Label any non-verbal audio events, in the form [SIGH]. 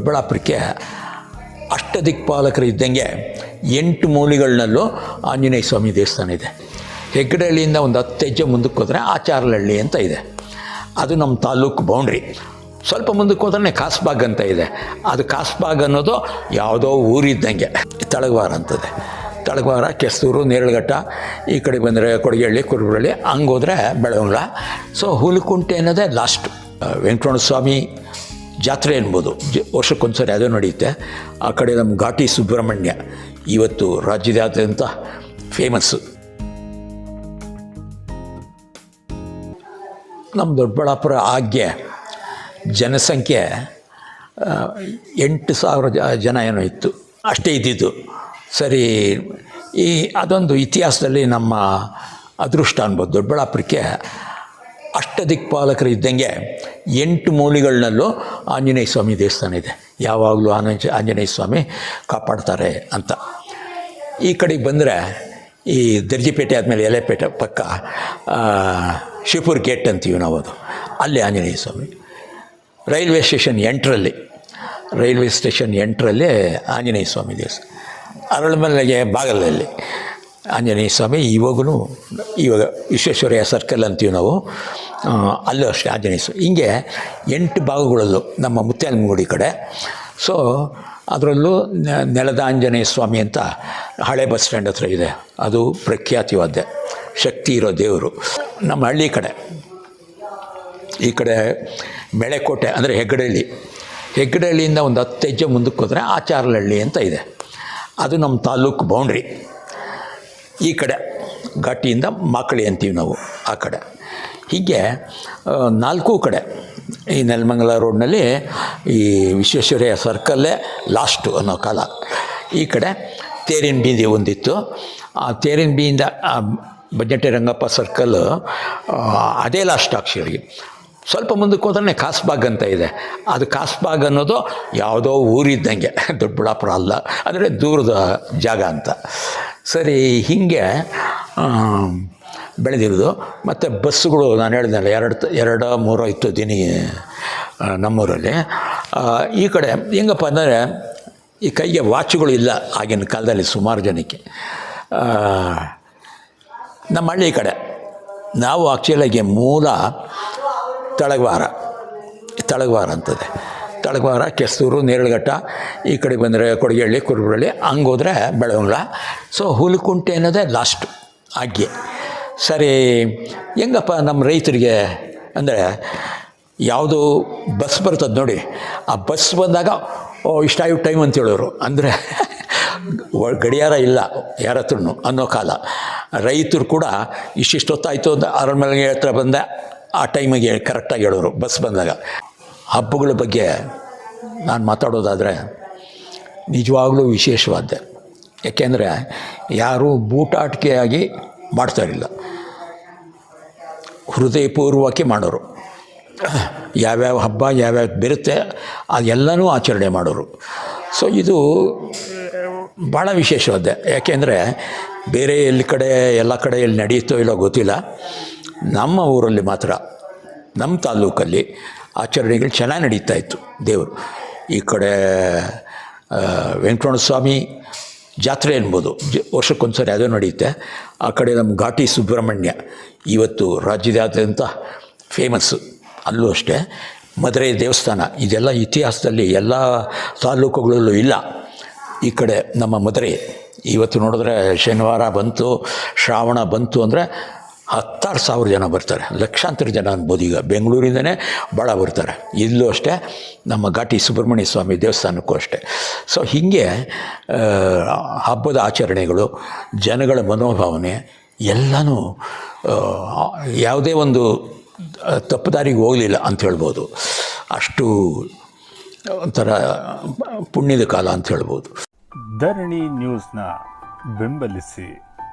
ದೊಡ್ಡಬಳ್ಳಾಪುರಕ್ಕೆ ಅಷ್ಟದಿಕ್ಪಾಲಕರು ಇದ್ದಂಗೆ ಎಂಟು ಮೂಲಿಗಳನ್ನಲ್ಲೂ ಆಂಜನೇಯ ಸ್ವಾಮಿ ದೇವಸ್ಥಾನ ಇದೆ. ಹೆಗ್ಗಡಹಳ್ಳಿಯಿಂದ ಒಂದು ಹತ್ತು ಹೆಜ್ಜೆ ಮುಂದಕ್ಕೆ ಹೋದರೆ ಆಚಾರಲಹಳ್ಳಿ ಅಂತ ಇದೆ. ಅದು ನಮ್ಮ ತಾಲೂಕು ಬೌಂಡ್ರಿ ಸ್ವಲ್ಪ ಮುಂದಕ್ಕೆ ಹೋದ್ರೆ ಕಾಸ್ಬಾಗ್ ಅಂತ ಇದೆ. ಅದು ಕಾಸ್ಬಾಗ್ ಅನ್ನೋದು ಯಾವುದೋ ಊರಿದ್ದಂಗೆ, ತಳಗವಾರ ಅಂತದೆ. ತಳಗವಾರ ಕೆಸೂರು ನೇರಳಘಟ್ಟ, ಈ ಕಡೆ ಬಂದರೆ ಕೊಡಗೇಹಳ್ಳಿ ಕುರುಬಳ್ಳಿ ಹಂಗೆ ಹೋದರೆ ಬೆಳವಂಗ್ಲ ಸೊ ಹುಲಿಕುಂಟೆ ಅನ್ನೋದೇ ಲಾಸ್ಟ್ ವೆಂಕಟರಮಣ ಸ್ವಾಮಿ ಜಾತ್ರೆ ವರ್ಷಕ್ಕೊಂದು ವರ್ಷಕ್ಕೊಂದ್ಸರಿ ಅದೇ ನಡೆಯುತ್ತೆ. ಆ ಕಡೆ ನಮ್ಮ ಘಾಟಿ ಸುಬ್ರಹ್ಮಣ್ಯ, ಇವತ್ತು ರಾಜ್ಯದಾದ್ಯಂತ ಫೇಮಸ್ಸು ನಮ್ಮ ದೊಡ್ಡಬಳ್ಳಾಪುರ ಆಗ್ಗೆ ಜನಸಂಖ್ಯೆ ಎಂಟು ಸಾವಿರ ಜನ ಏನೋ ಇತ್ತು. ಅಷ್ಟೇ ಇದ್ದಿದ್ದು. ಸರಿ, ಈ ಅದೊಂದು ಇತಿಹಾಸದಲ್ಲಿ ನಮ್ಮ ಅದೃಷ್ಟ ಅನ್ಬೋದು ದೊಡ್ಡಬಳ್ಳಾಪುರಕ್ಕೆ. ಅಷ್ಟದಿಕ್ಪಾಲಕರು ಇದ್ದಂಗೆ ಎಂಟು ಮೂಲಿಗಳನ್ನಲ್ಲೂ ಆಂಜನೇಯ ಸ್ವಾಮಿ ದೇವಸ್ಥಾನ ಇದೆ. ಯಾವಾಗಲೂ ಆನಂಜ, ಆಂಜನೇಯ ಸ್ವಾಮಿ ಕಾಪಾಡ್ತಾರೆ ಅಂತ. ಈ ಕಡೆಗೆ ಬಂದರೆ ಈ ದರ್ಜಿಪೇಟೆ ಆದಮೇಲೆ ಎಲೆಪೇಟೆ ಪಕ್ಕ ಶಿವಪುರ್ ಗೇಟ್ ಅಂತೀವಿ ನಾವು ಅದು ಅಲ್ಲಿ ಆಂಜನೇಯ ಸ್ವಾಮಿ. ರೈಲ್ವೆ ಸ್ಟೇಷನ್ ಎಂಟರಲ್ಲಿ, ರೈಲ್ವೆ ಸ್ಟೇಷನ್ ಎಂಟರಲ್ಲಿ ಆಂಜನೇಯ ಸ್ವಾಮಿ ದೇವಸ್ಥಾನ. ಅರಳಮಲೆಗೆ ಬಾಗಲಲ್ಲಿ. ಆಂಜನೇಯ ಸ್ವಾಮಿ ಇವಾಗೂ ಇವಾಗ ವಿಶ್ವೇಶ್ವರಯ್ಯ ಸರ್ಕಲ್ ಅಂತೀವಿ ನಾವು. ಅಲ್ಲೂ ಅಷ್ಟೇ ಆಂಜನೇಯ ಸ್ವಾಮಿ. ಹಿಂಗೆ ಎಂಟು ಭಾಗಗಳಲ್ಲೂ ನಮ್ಮ ಮುತ್ಯಾಲಮಗುಡಿ ಕಡೆ. ಸೊ ಅದರಲ್ಲೂ ನೆಲದ ಆಂಜನೇಯ ಸ್ವಾಮಿ ಅಂತ ಹಳೆ ಬಸ್ ಸ್ಟ್ಯಾಂಡ್ ಹತ್ರ ಇದೆ. ಅದು ಪ್ರಖ್ಯಾತಿವಾದ್ಯ. ಶಕ್ತಿ ಇರೋ ದೇವರು. ನಮ್ಮ ಹಳ್ಳಿ ಕಡೆ, ಈ ಕಡೆ ಮೆಳೆಕೋಟೆ, ಅಂದರೆ ಹೆಗ್ಗಡಹಳ್ಳಿ ಹೆಗ್ಗಡಹಳ್ಳಿಯಿಂದ ಒಂದು ಹತ್ತು ಹೆಜ್ಜೆ ಮುಂದಕ್ಕೆ ಹೋದರೆ ಆಚಾರಲಹಳ್ಳಿ ಅಂತ ಇದೆ. ಅದು ನಮ್ಮ ತಾಲೂಕು ಬೌಂಡ್ರಿ ಈ ಕಡೆ ಘಾಟಿಯಿಂದ ಮಾಕಳಿ ಅಂತೀವಿ ನಾವು, ಆ ಕಡೆ. ಹೀಗೆ ನಾಲ್ಕೂ ಕಡೆ ಈ ನೆಲಮಂಗಲ ರೋಡ್ನಲ್ಲಿ ಈ ವಿಶ್ವೇಶ್ವರಯ್ಯ ಸರ್ಕಲ್ಲೇ ಲಾಸ್ಟು ಅನ್ನೋ ಕಾಲ. ಈ ಕಡೆ ತೇರಿನ ಬೀದಿ ಒಂದಿತ್ತು. ಆ ತೇರಿನ ಬೀದಿಯಿಂದ, ಆ ಬಜೆಟೆ ರಂಗಪ್ಪ ಸರ್ಕಲ್ ಅದೇ ಲಾಸ್ಟ್ ಆಕ್ಷರಿ. ಸ್ವಲ್ಪ ಮುಂದಕ್ಕೆ ಹೋದ್ರೆ ಕಾಸ್ಬಾಗ್ ಅಂತ ಇದೆ. ಅದು ಕಾಸ್ಬಾಗ್ ಅನ್ನೋದು ಯಾವುದೋ ಊರಿದ್ದಂಗೆ, ದೊಡ್ಡಬಳ್ಳಾಪುರ ಅಲ್ಲ, ಅಂದರೆ ದೂರದ ಜಾಗ ಅಂತ. ಸರಿ, ಹೀಗೆ ಬೆಳೆದಿರೋದು ಮತ್ತು ಬಸ್ಸುಗಳು ನಾನು ಹೇಳಿದ್ನಲ್ಲ, ಎರಡು ಎರಡು, ಮೂರು ಇತ್ತು ದಿನ ನಮ್ಮೂರಲ್ಲಿ. ಈ ಕಡೆ ಹೆಂಗಪ್ಪ ಅಂದರೆ, ಈ ಕೈಗೆ ವಾಚುಗಳು ಇಲ್ಲ ಆಗಿನ ಕಾಲದಲ್ಲಿ ಸುಮಾರು ಜನಕ್ಕೆ. ನಮ್ಮ ಹಳ್ಳಿ ಕಡೆ, ನಾವು ಆ್ಯಕ್ಚುಲಾಗಿ ಮೂಲ ತಳಗವಾರ ತಳಗವಾರ ಅಂತದೆ. ತಳಗವಾರ ಕೆಸೂರು ನೇರಳಘಟ್ಟ, ಈ ಕಡೆ ಬಂದರೆ ಕೊಡಗೇಹಳ್ಳಿ ಕುರುಬರಳ್ಳಿ, ಹಂಗೆ ಹೋದರೆ ಬೆಳವಂಗ್ಲ ಸೊ ಹುಲಿಕುಂಟೆ ಅನ್ನೋದೇ ಲಾಸ್ಟು ಆಗ್ಗೆ ಸರಿ, ಹೆಂಗಪ್ಪ ನಮ್ಮ ರೈತರಿಗೆ? ಅಂದರೆ ಯಾವುದು ಬಸ್ ಬರ್ತದೆ ನೋಡಿ. ಆ ಬಸ್ ಬಂದಾಗ, ಓ ಆಯ್ತು ಟೈಮ್ ಅಂತ ಹೇಳೋರು. ಅಂದರೆ [LAUGHS] ಗಡಿಯಾರ ಇಲ್ಲ ಯಾರ ಹತ್ರನೂ ಅನ್ನೋ ಕಾಲ. ರೈತರು ಕೂಡ ಇಷ್ಟಿಷ್ಟೊತ್ತಾಯಿತು ಅಂತ ಅರಮನೆ ಹತ್ರ ಬಂದ, ಆ ಟೈಮಿಗೆ ಕರೆಕ್ಟಾಗಿ ಹೇಳೋರು, ಬಸ್ ಬಂದಾಗ. ಹಬ್ಬಗಳ ಬಗ್ಗೆ ನಾನು ಮಾತಾಡೋದಾದರೆ ನಿಜವಾಗ್ಲೂ ವಿಶೇಷವಾದ್ದೆ. ಏಕೆಂದರೆ ಯಾರೂ ಬೂಟಾಟಿಕೆಯಾಗಿ ಮಾಡ್ತಾಯಿರಲಿಲ್ಲ ಹೃದಯಪೂರ್ವಕ್ಕೆ ಮಾಡೋರು. ಯಾವ್ಯಾವ ಹಬ್ಬ ಯಾವ್ಯಾವ ಬಿರುತ್ತೆ ಅದೆಲ್ಲನೂ ಆಚರಣೆ ಮಾಡೋರು. ಸೊ ಇದು ಭಾಳ ವಿಶೇಷವಾದ್ದೆ. ಯಾಕೆಂದರೆ ಬೇರೆ ಎಲ್ಲಿ ಕಡೆ, ಎಲ್ಲ ಕಡೆ ಎಲ್ಲಿ ನಡೆಯುತ್ತೋ ಇಲ್ಲೋ ಗೊತ್ತಿಲ್ಲ. ನಮ್ಮ ಊರಲ್ಲಿ ಮಾತ್ರ, ನಮ್ಮ ತಾಲೂಕಲ್ಲಿ ಆಚರಣೆಗಳು ಚೆನ್ನಾಗಿ ನಡೀತಾ ಇತ್ತು. ದೇವರು. ಈ ಕಡೆ ವೆಂಕಟರಮಣಸ್ವಾಮಿ ವೆಂಕಟರಮಣ ಸ್ವಾಮಿ ಜಾತ್ರೆ ಅನ್ಬೋದು. ಜ, ವರ್ಷಕ್ಕೊಂದ್ಸರಿ ಅದು ನಡೆಯುತ್ತೆ. ಆ ಕಡೆ ನಮ್ಮ ಘಾಟಿ ಸುಬ್ರಹ್ಮಣ್ಯ, ಇವತ್ತು ರಾಜ್ಯದಾದ್ಯಂತ ಫೇಮಸ್ಸು ಅಲ್ಲೂ ಅಷ್ಟೇ ಮಧುರೈ ದೇವಸ್ಥಾನ, ಇದೆಲ್ಲ ಇತಿಹಾಸದಲ್ಲಿ ಎಲ್ಲ ತಾಲೂಕುಗಳಲ್ಲೂ ಇಲ್ಲ. ಈ ಕಡೆ ನಮ್ಮ ಮಧುರೈ ಇವತ್ತು ನೋಡಿದ್ರೆ ಶನಿವಾರ ಬಂತು, ಶ್ರಾವಣ ಬಂತು ಅಂದರೆ ಹತ್ತಾರು ಸಾವಿರ ಜನ ಬರ್ತಾರೆ. ಲಕ್ಷಾಂತರ ಜನ ಅನ್ಬೋದು ಈಗ. ಬೆಂಗಳೂರಿಂದನೇ ಭಾಳ ಬರ್ತಾರೆ. ಇಲ್ಲೂ ಅಷ್ಟೇ, ನಮ್ಮ ಘಾಟಿ ಸುಬ್ರಹ್ಮಣ್ಯ ಸ್ವಾಮಿ ದೇವಸ್ಥಾನಕ್ಕೂ ಅಷ್ಟೇ. ಸೊ ಹೀಗೆ ಹಬ್ಬದ ಆಚರಣೆಗಳು, ಜನಗಳ ಮನೋಭಾವನೆ, ಎಲ್ಲನೂ ಯಾವುದೇ ಒಂದು ತಪ್ಪುದಾರಿಗೆ ತಪ್ಪು ದಾರಿಗೆ ಹೋಗಲಿಲ್ಲ ಅಂತ ಹೇಳ್ಬೋದು. ಅಷ್ಟು ಒಂಥರ ಪುಣ್ಯದ ಕಾಲ ಅಂತ ಹೇಳ್ಬೋದು. ಧರಣಿ ನ್ಯೂಸ್ನ ಬೆಂಬಲಿಸಿ.